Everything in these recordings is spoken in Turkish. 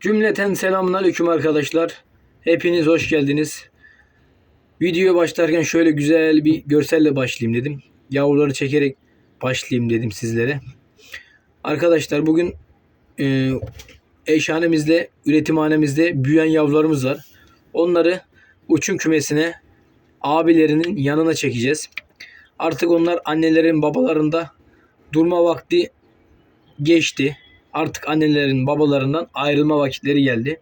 Cümleten selamünaleyküm arkadaşlar. Hepiniz hoş geldiniz. Videoya başlarken şöyle güzel bir görselle başlayayım dedim. Yavruları çekerek başlayayım dedim sizlere. Arkadaşlar bugün e, eşhanemizde, üretimhanemizde büyüyen yavrularımız var. Onları uçum kümesine abilerinin yanına çekeceğiz. Artık onlar annelerin babalarında durma vakti geçti. Artık annelerin babalarından ayrılma vakitleri geldi.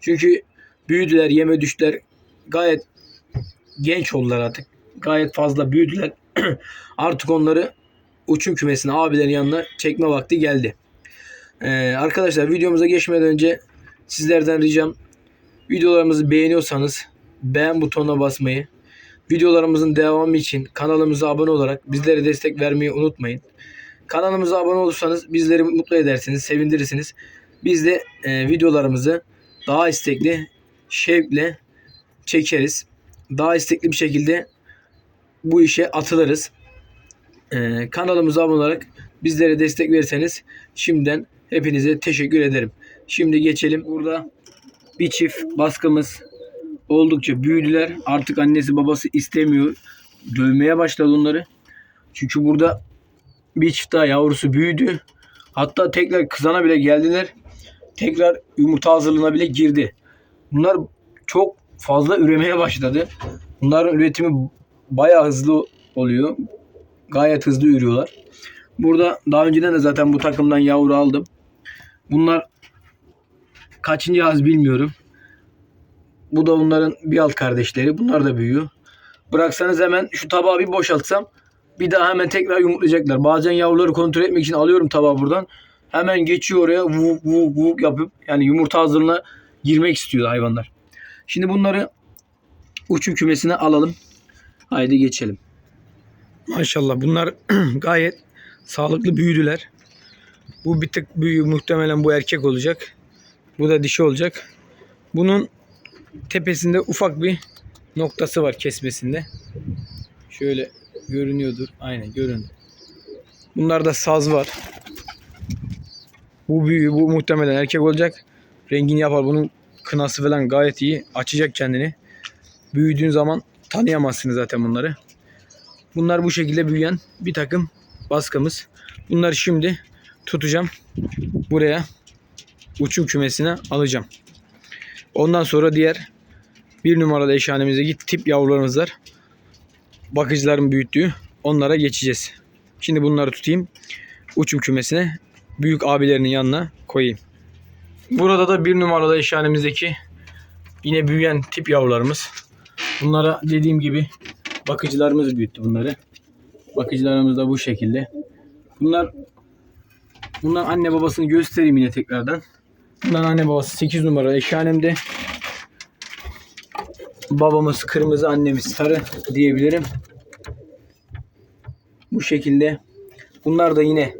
Çünkü büyüdüler, yeme düştüler. Gayet genç oldular artık. Gayet fazla büyüdüler. artık onları uçum kümesine abilerin yanına çekme vakti geldi. Ee, arkadaşlar videomuza geçmeden önce sizlerden ricam videolarımızı beğeniyorsanız beğen butonuna basmayı, videolarımızın devamı için kanalımıza abone olarak bizlere destek vermeyi unutmayın. Kanalımıza abone olursanız bizleri mutlu edersiniz, sevindirirsiniz. Biz de e, videolarımızı daha istekli, şevkle çekeriz. Daha istekli bir şekilde bu işe atılırız. E, kanalımıza abone olarak bizlere destek verirseniz şimdiden hepinize teşekkür ederim. Şimdi geçelim. Burada bir çift baskımız oldukça büyüdüler. Artık annesi babası istemiyor. Dövmeye başladı onları. Çünkü burada bir çift daha yavrusu büyüdü. Hatta tekrar kızana bile geldiler. Tekrar yumurta hazırlığına bile girdi. Bunlar çok fazla üremeye başladı. Bunların üretimi bayağı hızlı oluyor. Gayet hızlı ürüyorlar. Burada daha önceden de zaten bu takımdan yavru aldım. Bunlar kaçıncı az bilmiyorum. Bu da onların bir alt kardeşleri. Bunlar da büyüyor. Bıraksanız hemen şu tabağı bir boşaltsam bir daha hemen tekrar yumurtlayacaklar. Bazen yavruları kontrol etmek için alıyorum tabağı buradan. Hemen geçiyor oraya vuk vuk vuk yapıp yani yumurta hazırlığına girmek istiyor hayvanlar. Şimdi bunları uçum kümesine alalım. Haydi geçelim. Maşallah bunlar gayet sağlıklı büyüdüler. Bu bir tık büyüğü muhtemelen bu erkek olacak. Bu da dişi olacak. Bunun tepesinde ufak bir noktası var kesmesinde. Şöyle görünüyordur. Aynen göründü. Bunlarda saz var. Bu büyüğü bu muhtemelen erkek olacak. Rengini yapar. Bunun kınası falan gayet iyi. Açacak kendini. Büyüdüğün zaman tanıyamazsınız zaten bunları. Bunlar bu şekilde büyüyen bir takım baskımız. Bunları şimdi tutacağım. Buraya uçum kümesine alacağım. Ondan sonra diğer bir numaralı eşhanemizdeki tip yavrularımız var. Bakıcıların büyüttüğü onlara geçeceğiz. Şimdi bunları tutayım. Uçum kümesine büyük abilerinin yanına koyayım. Burada da bir numaralı eşhanemizdeki yine büyüyen tip yavrularımız. Bunlara dediğim gibi bakıcılarımız büyüttü bunları. Bakıcılarımız da bu şekilde. Bunlar bunlar anne babasını göstereyim yine tekrardan. Bunlar anne babası 8 numara eşhanemde. Babamız kırmızı, annemiz sarı diyebilirim. Bu şekilde. Bunlar da yine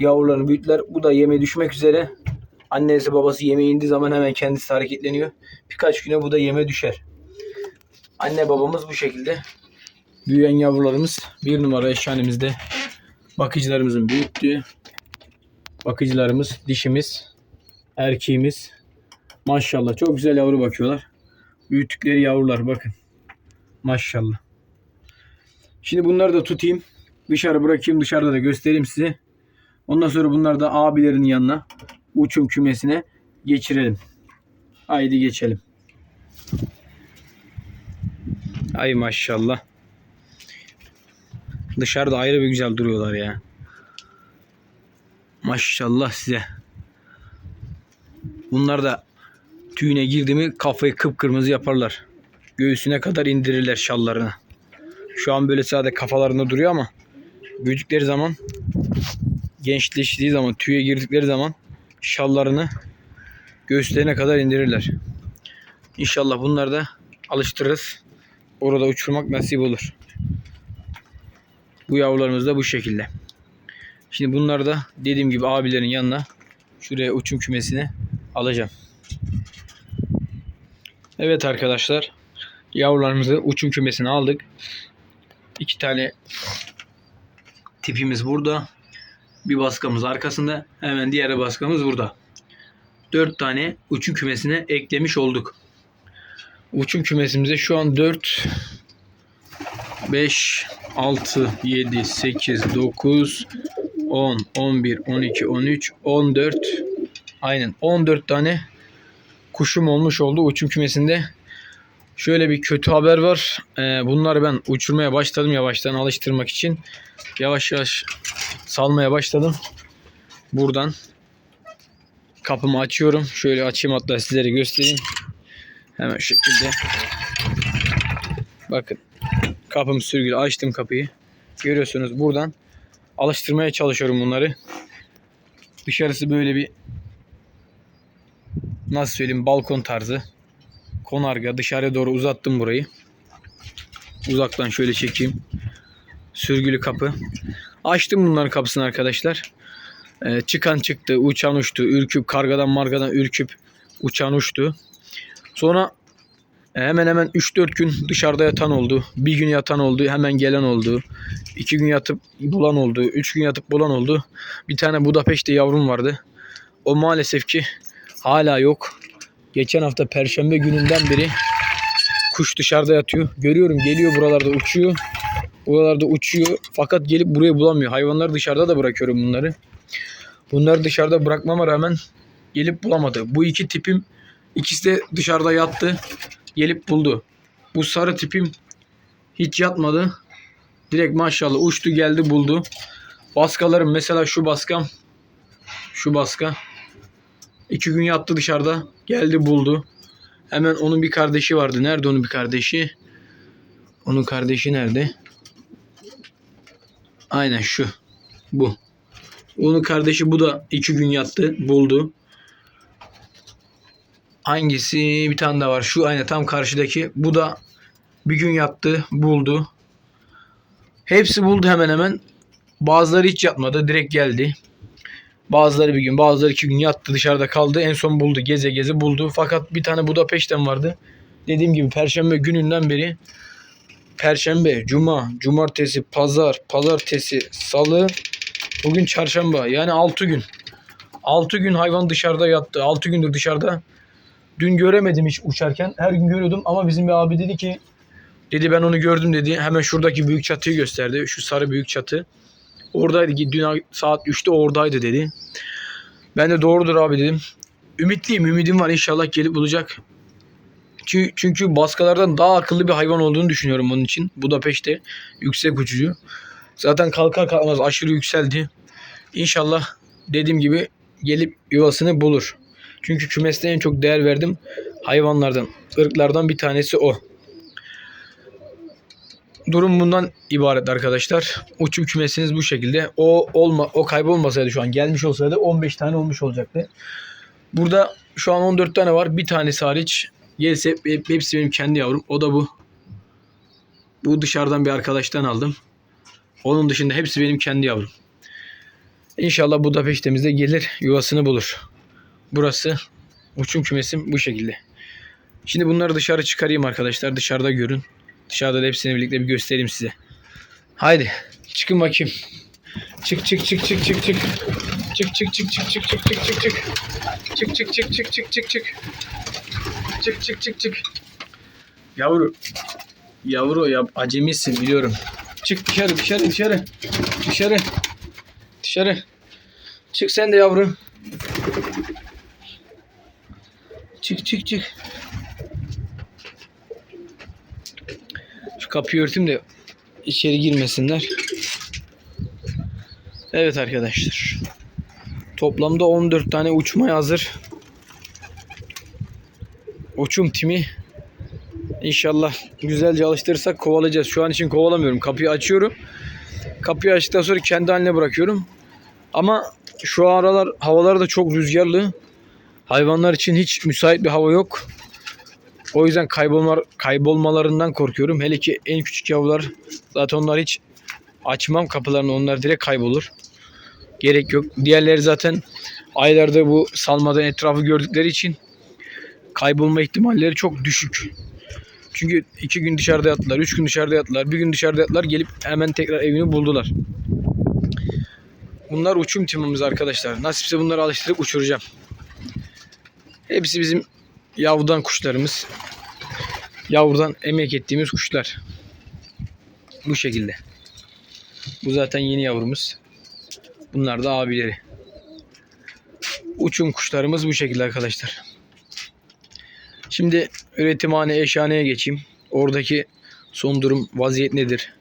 yavruları büyüttüler. Bu da yeme düşmek üzere. Annesi babası yeme indiği zaman hemen kendisi hareketleniyor. Birkaç güne bu da yeme düşer. Anne babamız bu şekilde. Büyüyen yavrularımız bir numara eşhanemizde. Bakıcılarımızın büyüttüğü. Bakıcılarımız dişimiz, erkeğimiz. Maşallah çok güzel yavru bakıyorlar. Büyüttükleri yavrular bakın. Maşallah. Şimdi bunları da tutayım. Dışarı bırakayım. Dışarıda da göstereyim size. Ondan sonra bunları da abilerin yanına uçum kümesine geçirelim. Haydi geçelim. Ay maşallah. Dışarıda ayrı bir güzel duruyorlar ya. Maşallah size. Bunlar da tüyüne girdi mi kafayı kıpkırmızı yaparlar. Göğsüne kadar indirirler şallarını. Şu an böyle sadece kafalarında duruyor ama büyüdükleri zaman gençleştiği zaman tüye girdikleri zaman şallarını göğüslerine kadar indirirler. İnşallah bunları da alıştırırız. Orada uçurmak nasip olur. Bu yavrularımız da bu şekilde. Şimdi bunları da dediğim gibi abilerin yanına şuraya uçum kümesine alacağım. Evet arkadaşlar. Yavrularımızı uçum kümesine aldık. İki tane tipimiz burada. Bir baskamız arkasında. Hemen diğer baskamız burada. 4 tane uçum kümesine eklemiş olduk. Uçum kümesimize şu an 4 5 6 7 8 9 10 11 12 13 14 aynen 14 tane kuşum olmuş oldu uçum kümesinde. Şöyle bir kötü haber var. Ee, bunları ben uçurmaya başladım yavaştan alıştırmak için. Yavaş yavaş salmaya başladım. Buradan kapımı açıyorum. Şöyle açayım hatta sizlere göstereyim. Hemen şu şekilde. Bakın kapım sürgülü açtım kapıyı. Görüyorsunuz buradan alıştırmaya çalışıyorum bunları. Dışarısı böyle bir nasıl söyleyeyim balkon tarzı. Konarga dışarıya doğru uzattım burayı. Uzaktan şöyle çekeyim. Sürgülü kapı. Açtım bunların kapısını arkadaşlar. Ee, çıkan çıktı, uçan uçtu, ürküp kargadan margadan ürküp uçan uçtu. Sonra e, hemen hemen 3-4 gün dışarıda yatan oldu. Bir gün yatan oldu, hemen gelen oldu. 2 gün yatıp bulan oldu. 3 gün yatıp bulan oldu. Bir tane Budapeşte yavrum vardı. O maalesef ki hala yok. Geçen hafta perşembe gününden beri kuş dışarıda yatıyor. Görüyorum geliyor buralarda uçuyor. Buralarda uçuyor fakat gelip buraya bulamıyor. Hayvanları dışarıda da bırakıyorum bunları. Bunları dışarıda bırakmama rağmen gelip bulamadı. Bu iki tipim ikisi de dışarıda yattı. Gelip buldu. Bu sarı tipim hiç yatmadı. Direkt maşallah uçtu geldi buldu. Baskalarım mesela şu baskam. Şu baska. İki gün yattı dışarıda. Geldi buldu. Hemen onun bir kardeşi vardı. Nerede onun bir kardeşi? Onun kardeşi nerede? Aynen şu. Bu. Onun kardeşi bu da iki gün yattı. Buldu. Hangisi? Bir tane daha var. Şu aynı tam karşıdaki. Bu da bir gün yattı. Buldu. Hepsi buldu hemen hemen. Bazıları hiç yatmadı. Direkt geldi. Bazıları bir gün, bazıları iki gün yattı dışarıda kaldı. En son buldu. Geze geze buldu. Fakat bir tane Budapeşten vardı. Dediğim gibi Perşembe gününden beri Perşembe, Cuma, Cumartesi, Pazar, Pazartesi, Salı, bugün Çarşamba. Yani 6 gün. 6 gün hayvan dışarıda yattı. 6 gündür dışarıda. Dün göremedim hiç uçarken. Her gün görüyordum ama bizim bir abi dedi ki dedi ben onu gördüm dedi. Hemen şuradaki büyük çatıyı gösterdi. Şu sarı büyük çatı. Oradaydı. Dün saat 3'te oradaydı dedi. Ben de doğrudur abi dedim. Ümitliyim. Ümidim var. İnşallah gelip bulacak. Çünkü, çünkü baskalardan daha akıllı bir hayvan olduğunu düşünüyorum onun için. Budapeşte yüksek uçucu. Zaten kalkar kalkmaz aşırı yükseldi. İnşallah dediğim gibi gelip yuvasını bulur. Çünkü kümeste en çok değer verdim hayvanlardan, ırklardan bir tanesi o. Durum bundan ibaret arkadaşlar. Uçum kümesiniz bu şekilde. O olma o kaybolmasaydı şu an gelmiş olsaydı 15 tane olmuş olacaktı. Burada şu an 14 tane var. Bir tanesi hariç. Gerisi hep, hep- hepsi benim kendi yavrum. O da bu. Bu dışarıdan bir arkadaştan aldım. Onun dışında hepsi benim kendi yavrum. İnşallah Budapeşte'mizde gelir yuvasını bulur. Burası uçum kümesim bu şekilde. Şimdi bunları dışarı çıkarayım arkadaşlar. Dışarıda görün. Dışarıda da hepsini birlikte bir göstereyim size. Haydi çıkın bakayım. Çık çık çık çık çık çık. Çık çık çık çık çık çık çık çık çık. Çık çık çık çık çık çık çık. Çık çık çık çık. Yavru. Yavru ya acemisin biliyorum. Çık dışarı dışarı dışarı. Dışarı. Dışarı. Çık sen de yavrum. Çık çık çık. Kapıyı örteyim de içeri girmesinler. Evet arkadaşlar. Toplamda 14 tane uçmaya hazır. Uçum timi İnşallah güzelce alıştırırsak kovalayacağız. Şu an için kovalamıyorum. Kapıyı açıyorum. Kapıyı açtıktan sonra kendi haline bırakıyorum. Ama şu aralar havalar da çok rüzgarlı. Hayvanlar için hiç müsait bir hava yok. O yüzden kaybolma, kaybolmalarından korkuyorum. Hele ki en küçük yavrular zaten onlar hiç açmam kapılarını. Onlar direkt kaybolur. Gerek yok. Diğerleri zaten aylarda bu salmadan etrafı gördükleri için kaybolma ihtimalleri çok düşük. Çünkü iki gün dışarıda yattılar, üç gün dışarıda yattılar, bir gün dışarıda yattılar gelip hemen tekrar evini buldular. Bunlar uçum timimiz arkadaşlar. Nasipse bunları alıştırıp uçuracağım. Hepsi bizim yavrudan kuşlarımız. Yavrudan emek ettiğimiz kuşlar. Bu şekilde. Bu zaten yeni yavrumuz. Bunlar da abileri. Uçum kuşlarımız bu şekilde arkadaşlar. Şimdi üretimhane eşhaneye geçeyim. Oradaki son durum vaziyet nedir?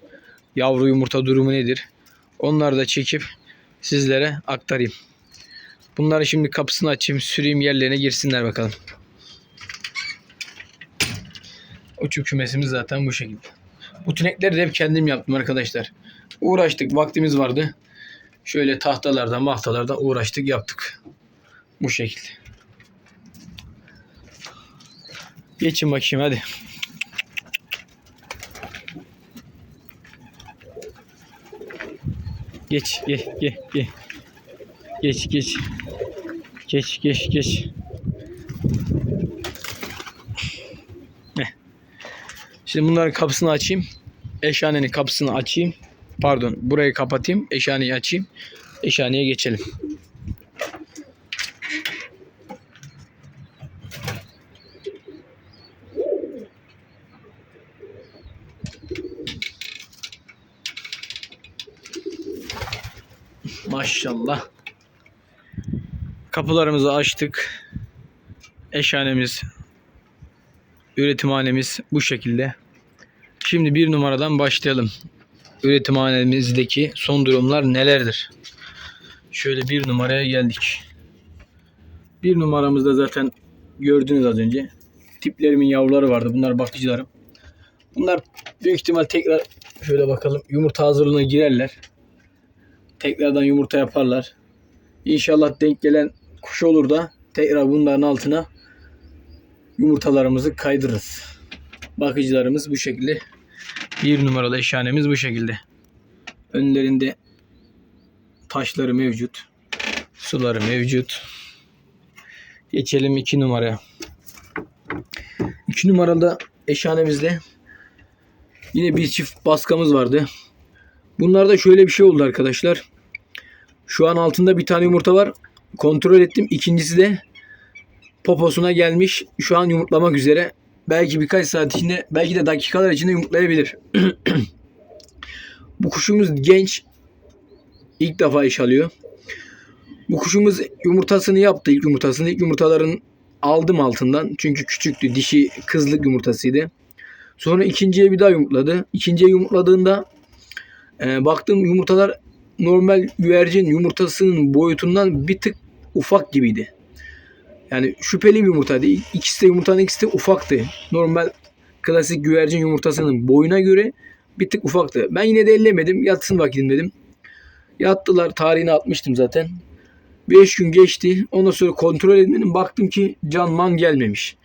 Yavru yumurta durumu nedir? Onları da çekip sizlere aktarayım. Bunları şimdi kapısını açayım, süreyim yerlerine girsinler bakalım. Uçuk kümesimiz zaten bu şekilde. Bu tünekleri de hep kendim yaptım arkadaşlar. Uğraştık, vaktimiz vardı. Şöyle tahtalardan, mahtalardan uğraştık, yaptık. Bu şekilde. Geçin bakayım hadi. Geç, geç, geç, geç. Geç, geç. Geç, geç, geç. Şimdi bunların kapısını açayım. Eşhanenin kapısını açayım. Pardon, burayı kapatayım. Eşhaneyi açayım. Eşhaneye geçelim. Maşallah. Kapılarımızı açtık. Eşhanemiz, üretimhanemiz bu şekilde. Şimdi bir numaradan başlayalım. Üretimhanemizdeki son durumlar nelerdir? Şöyle bir numaraya geldik. Bir numaramızda zaten gördünüz az önce. Tiplerimin yavruları vardı. Bunlar bakıcılarım. Bunlar büyük ihtimal tekrar şöyle bakalım yumurta hazırlığına girerler. Tekrardan yumurta yaparlar. İnşallah denk gelen kuş olur da tekrar bunların altına yumurtalarımızı kaydırırız. Bakıcılarımız bu şekilde. Bir numaralı eşhanemiz bu şekilde. Önlerinde taşları mevcut. Suları mevcut. Geçelim iki numaraya. İki numaralı eşhanemizde yine bir çift baskamız vardı. Bunlarda şöyle bir şey oldu arkadaşlar. Şu an altında bir tane yumurta var. Kontrol ettim. İkincisi de poposuna gelmiş. Şu an yumurtlamak üzere. Belki birkaç saat içinde, belki de dakikalar içinde yumurtlayabilir. Bu kuşumuz genç. İlk defa iş alıyor. Bu kuşumuz yumurtasını yaptı. ilk yumurtasını. İlk yumurtaların aldım altından. Çünkü küçüktü. Dişi kızlık yumurtasıydı. Sonra ikinciye bir daha yumurtladı. İkinciye yumurtladığında e, baktım yumurtalar normal güvercin yumurtasının boyutundan bir tık ufak gibiydi. Yani şüpheli bir yumurtaydı. İkisi de yumurtanın ikisi de ufaktı. Normal klasik güvercin yumurtasının boyuna göre bir tık ufaktı. Ben yine de ellemedim. Yatsın vaktim dedim. Yattılar. Tarihini atmıştım zaten. 5 gün geçti. Ondan sonra kontrol etmedim. Baktım ki can man gelmemiş.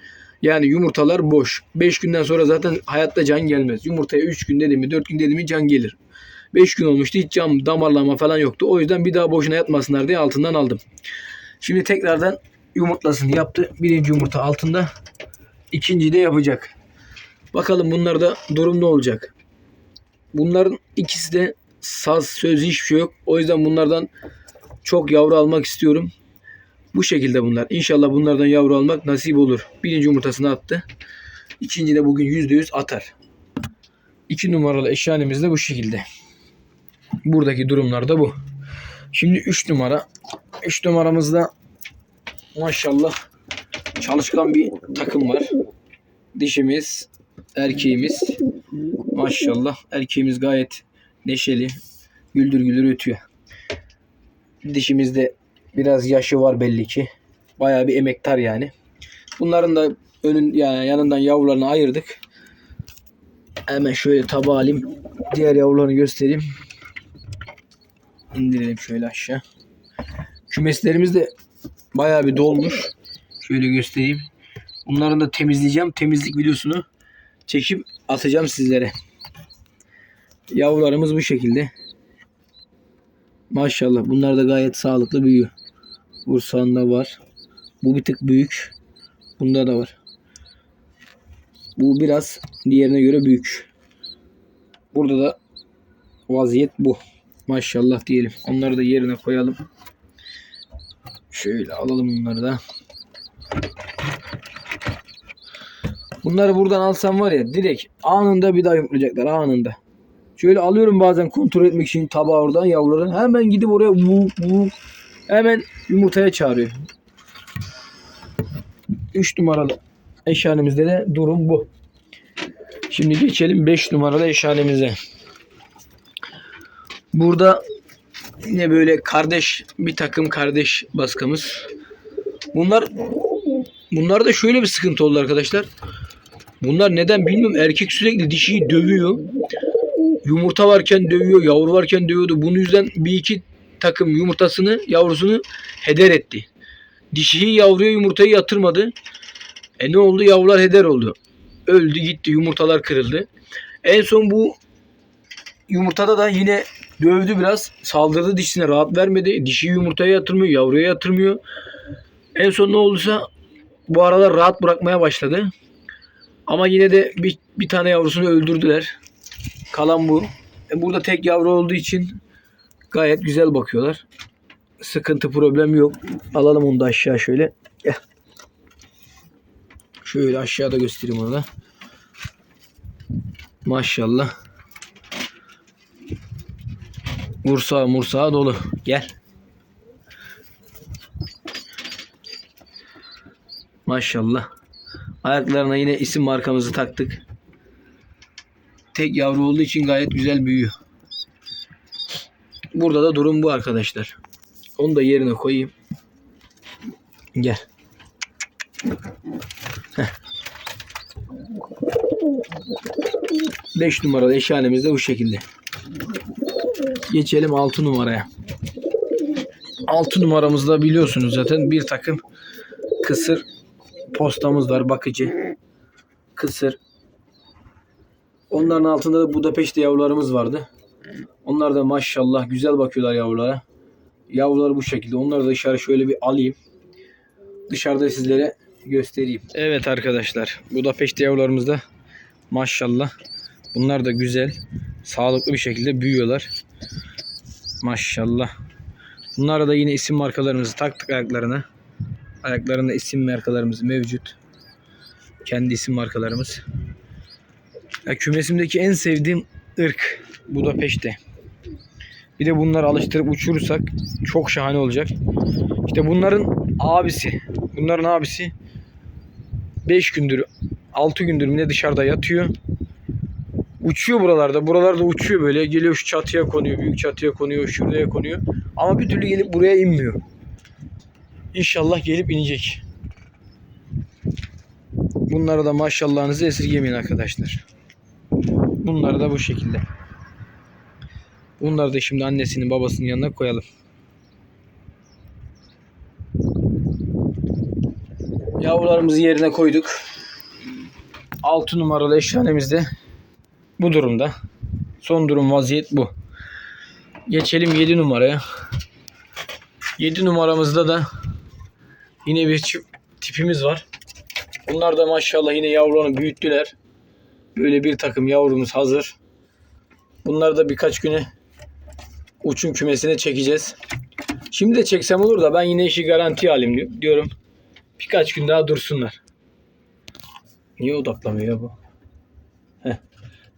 Yani yumurtalar boş. 5 günden sonra zaten hayatta can gelmez. Yumurtaya 3 gün dedi mi 4 gün dedi mi can gelir. 5 gün olmuştu. Hiç cam damarlama falan yoktu. O yüzden bir daha boşuna yatmasınlar diye altından aldım. Şimdi tekrardan yumurtlasını yaptı. Birinci yumurta altında. İkinciyi de yapacak. Bakalım bunlarda durum ne olacak? Bunların ikisi de saz söz hiçbir şey yok. O yüzden bunlardan çok yavru almak istiyorum. Bu şekilde bunlar. İnşallah bunlardan yavru almak nasip olur. Birinci yumurtasını attı. İkinci de bugün %100 atar. İki numaralı eşyanemiz de bu şekilde. Buradaki durumlar da bu. Şimdi 3 numara. 3 numaramızda maşallah çalışkan bir takım var. Dişimiz, erkeğimiz. Maşallah erkeğimiz gayet neşeli. Güldür güldür ötüyor. Dişimizde biraz yaşı var belli ki. Bayağı bir emektar yani. Bunların da önün yani yanından yavrularını ayırdık. Hemen şöyle tabağa alayım. Diğer yavrularını göstereyim. İndirelim şöyle aşağı. Kümeslerimiz de bayağı bir dolmuş. Şöyle göstereyim. Bunların da temizleyeceğim. Temizlik videosunu çekip atacağım sizlere. Yavrularımız bu şekilde. Maşallah bunlar da gayet sağlıklı büyüyor. Bursa'nda var. Bu bir tık büyük. Bunda da var. Bu biraz diğerine göre büyük. Burada da vaziyet bu. Maşallah diyelim. Onları da yerine koyalım. Şöyle alalım bunları da. Bunları buradan alsam var ya direkt anında bir daha yumurtlayacaklar anında. Şöyle alıyorum bazen kontrol etmek için tabağı oradan yavruları. Hemen gidip oraya vuk vuk hemen yumurtaya çağırıyor. 3 numaralı eşhanemizde de durum bu. Şimdi geçelim 5 numaralı eşhanemize. Burada yine böyle kardeş bir takım kardeş baskamız. Bunlar bunlar da şöyle bir sıkıntı oldu arkadaşlar. Bunlar neden bilmiyorum. Erkek sürekli dişiyi dövüyor. Yumurta varken dövüyor, yavru varken dövüyordu. Bunun yüzden bir iki takım yumurtasını, yavrusunu heder etti. Dişiyi yavruya yumurtayı yatırmadı. E ne oldu? Yavrular heder oldu. Öldü gitti. Yumurtalar kırıldı. En son bu yumurtada da yine dövdü biraz. Saldırdı dişine rahat vermedi. Dişi yumurtaya yatırmıyor. Yavruya yatırmıyor. En son ne olduysa bu aralar rahat bırakmaya başladı. Ama yine de bir, bir tane yavrusunu öldürdüler. Kalan bu. E burada tek yavru olduğu için gayet güzel bakıyorlar. Sıkıntı problem yok. Alalım onu da aşağı şöyle. Şöyle aşağıda göstereyim onu da. Maşallah. Mursağı mursağı dolu. Gel. Maşallah. Ayaklarına yine isim markamızı taktık. Tek yavru olduğu için gayet güzel büyüyor. Burada da durum bu arkadaşlar. Onu da yerine koyayım. Gel. Heh. 5 numaralı eşhanemiz de bu şekilde. Geçelim 6 numaraya. 6 numaramızda biliyorsunuz zaten bir takım kısır postamız var bakıcı. Kısır. Onların altında da Budapeşte yavrularımız vardı. Onlar da maşallah güzel bakıyorlar yavrulara. Yavrular bu şekilde. Onları da dışarı şöyle bir alayım. Dışarıda sizlere göstereyim. Evet arkadaşlar. Budapeşte yavrularımız da maşallah. Bunlar da güzel. Sağlıklı bir şekilde büyüyorlar. Maşallah. Bunlara da yine isim markalarımızı taktık ayaklarına. Ayaklarında isim markalarımız mevcut. Kendi isim markalarımız. Ya kümesimdeki en sevdiğim ırk Budapeşte. Bir de bunları alıştırıp uçurursak çok şahane olacak. İşte bunların abisi, bunların abisi 5 gündür, 6 gündür ne dışarıda yatıyor. Uçuyor buralarda. Buralarda uçuyor böyle. Geliyor şu çatıya konuyor. Büyük çatıya konuyor. Şuraya konuyor. Ama bir türlü gelip buraya inmiyor. İnşallah gelip inecek. Bunlara da maşallahınızı esirgemeyin arkadaşlar. Bunları da bu şekilde. Bunları da şimdi annesinin babasının yanına koyalım. Yavrularımızı yerine koyduk. 6 numaralı eşhanemiz de bu durumda. Son durum vaziyet bu. Geçelim 7 numaraya. 7 numaramızda da yine bir tipimiz var. Bunlar da maşallah yine yavrunu büyüttüler. Böyle bir takım yavrumuz hazır. Bunları da birkaç güne uçum kümesine çekeceğiz. Şimdi de çeksem olur da ben yine işi garanti alayım diyor- diyorum. Birkaç gün daha dursunlar. Niye odaklamıyor bu?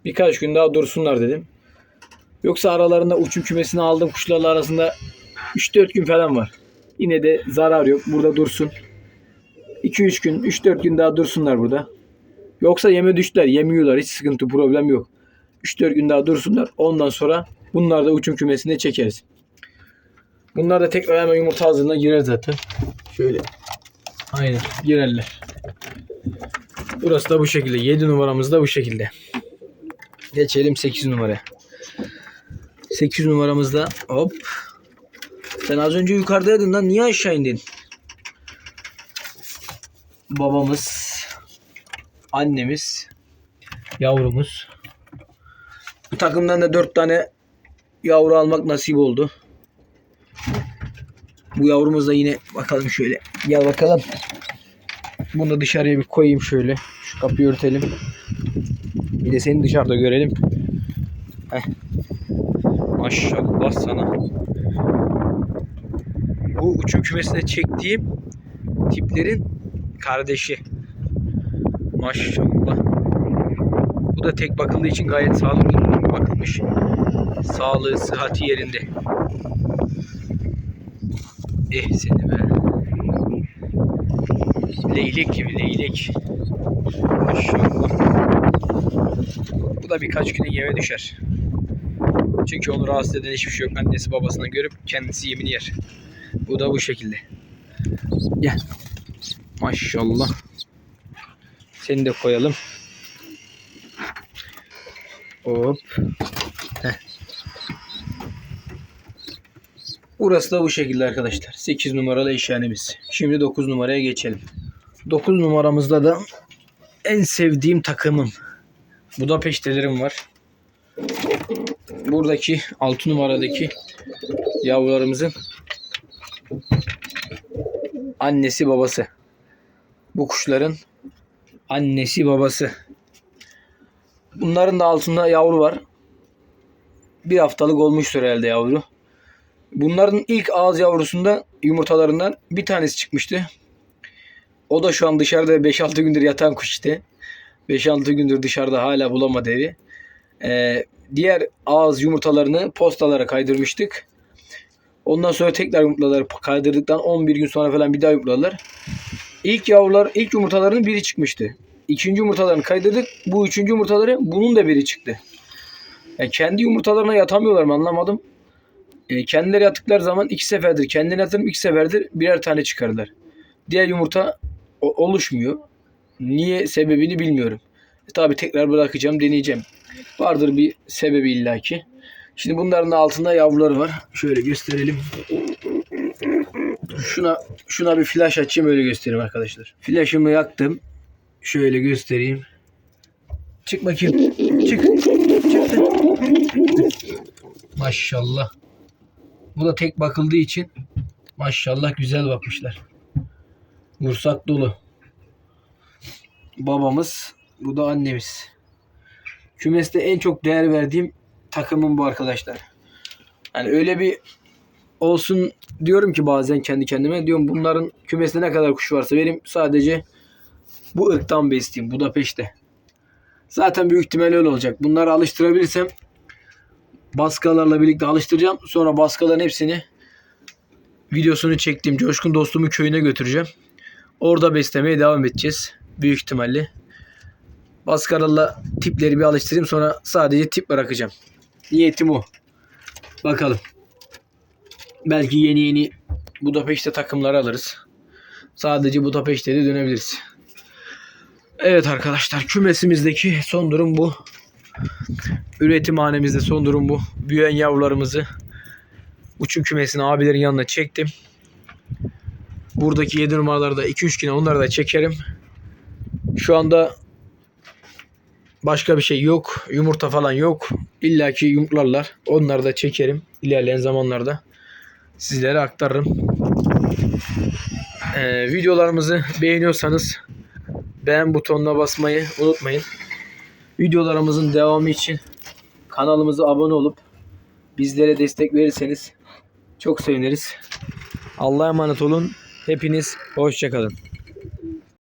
Birkaç gün daha dursunlar dedim. Yoksa aralarında uçum kümesine aldığım kuşlarla arasında 3-4 gün falan var. Yine de zarar yok. Burada dursun. 2-3 gün, 3-4 gün daha dursunlar burada. Yoksa yeme düştüler, yemiyorlar. Hiç sıkıntı, problem yok. 3-4 gün daha dursunlar. Ondan sonra bunlar da uçum kümesine çekeriz. Bunlar da tekrar hemen yumurta hazırlığına girer zaten. Şöyle. Aynen girerler. Burası da bu şekilde. 7 numaramız da bu şekilde. Geçelim 8 numaraya. 8 numaramızda hop. Sen az önce yukarıdaydın lan niye aşağı indin? Babamız, annemiz, yavrumuz. Bu takımdan da 4 tane yavru almak nasip oldu. Bu yavrumuz da yine bakalım şöyle. Gel bakalım. Bunu dışarıya bir koyayım şöyle. Şu kapıyı örtelim. Bir de seni dışarıda görelim. Heh. Maşallah sana. Bu uçum kümesine çektiğim tiplerin kardeşi. Maşallah. Bu da tek bakıldığı için gayet sağlıklı bakılmış. Sağlığı, sıhhati yerinde. Eh seni be. Leylek gibi leylek. Maşallah. Bu da birkaç güne yeme düşer. Çünkü onu rahatsız eden hiçbir şey yok. Annesi babasından görüp kendisi yemini yer. Bu da bu şekilde. Gel. Maşallah. Seni de koyalım. Hop. Heh. Burası da bu şekilde arkadaşlar. 8 numaralı eşyanemiz. Şimdi 9 numaraya geçelim. 9 numaramızda da en sevdiğim takımım. Budapeştelerim var. Buradaki 6 numaradaki yavrularımızın annesi babası. Bu kuşların annesi babası. Bunların da altında yavru var. Bir haftalık olmuştur herhalde yavru. Bunların ilk ağız yavrusunda yumurtalarından bir tanesi çıkmıştı. O da şu an dışarıda 5-6 gündür yatan kuş işte. 5-6 gündür dışarıda hala bulamadı evi. Ee, diğer ağız yumurtalarını postalara kaydırmıştık. Ondan sonra tekrar yumurtaları kaydırdıktan 11 gün sonra falan bir daha yumurtladılar. İlk yavrular, ilk yumurtalarının biri çıkmıştı. İkinci yumurtalarını kaydırdık. Bu üçüncü yumurtaları bunun da biri çıktı. Yani kendi yumurtalarına yatamıyorlar mı anlamadım. E, kendileri yattıkları zaman iki seferdir. Kendine yatırım iki seferdir birer tane çıkarırlar. Diğer yumurta oluşmuyor. Niye sebebini bilmiyorum. E, tabi tekrar bırakacağım deneyeceğim. Vardır bir sebebi illaki. Şimdi bunların da altında yavruları var. Şöyle gösterelim. Şuna şuna bir flash açayım öyle göstereyim arkadaşlar. Flash'ımı yaktım. Şöyle göstereyim. Çık bakayım. Çık. Çıktı. Maşallah. Bu da tek bakıldığı için maşallah güzel bakmışlar. Bursak dolu. Babamız, bu da annemiz. Kümeste en çok değer verdiğim takımım bu arkadaşlar. Yani öyle bir olsun diyorum ki bazen kendi kendime diyorum bunların kümesinde ne kadar kuş varsa benim sadece bu ırktan besleyeyim Budapeşte. Zaten büyük ihtimal öyle olacak. Bunları alıştırabilirsem baskalarla birlikte alıştıracağım. Sonra baskaların hepsini videosunu çektiğim Coşkun dostumun köyüne götüreceğim. Orada beslemeye devam edeceğiz. Büyük ihtimalle. Baskaralı tipleri bir alıştırayım sonra sadece tip bırakacağım. Niyetim o. Bakalım. Belki yeni yeni Budapeşte takımları alırız. Sadece Budapeşte de dönebiliriz. Evet arkadaşlar kümesimizdeki son durum bu. Üretimhanemizde son durum bu. Büyüyen yavrularımızı uçum kümesini abilerin yanına çektim. Buradaki 7 numaraları da 2-3 güne onları da çekerim. Şu anda başka bir şey yok. Yumurta falan yok. İlla ki yumurtlarlar. Onları da çekerim. İlerleyen zamanlarda sizlere aktarırım. Ee, videolarımızı beğeniyorsanız beğen butonuna basmayı unutmayın. Videolarımızın devamı için kanalımıza abone olup bizlere destek verirseniz çok seviniriz. Allah'a emanet olun. Hepiniz hoşçakalın.